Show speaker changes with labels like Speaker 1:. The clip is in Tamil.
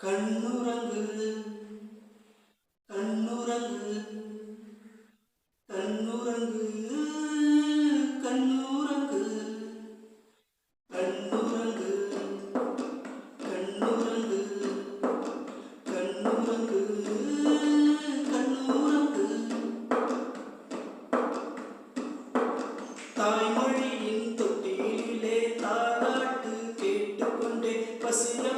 Speaker 1: கண்ணுறங்கு கண்ணுறங்கு கண்ணுறங்கு கண்ணுறங்கு கண்ணுறங்கு கண்ணுறங்கு கண்ணுறங்கு கண்ணுறங்கு. தாய்மொழியின் தொட்டிலே தாராட்டு கேட்டுக்கொண்டே பசின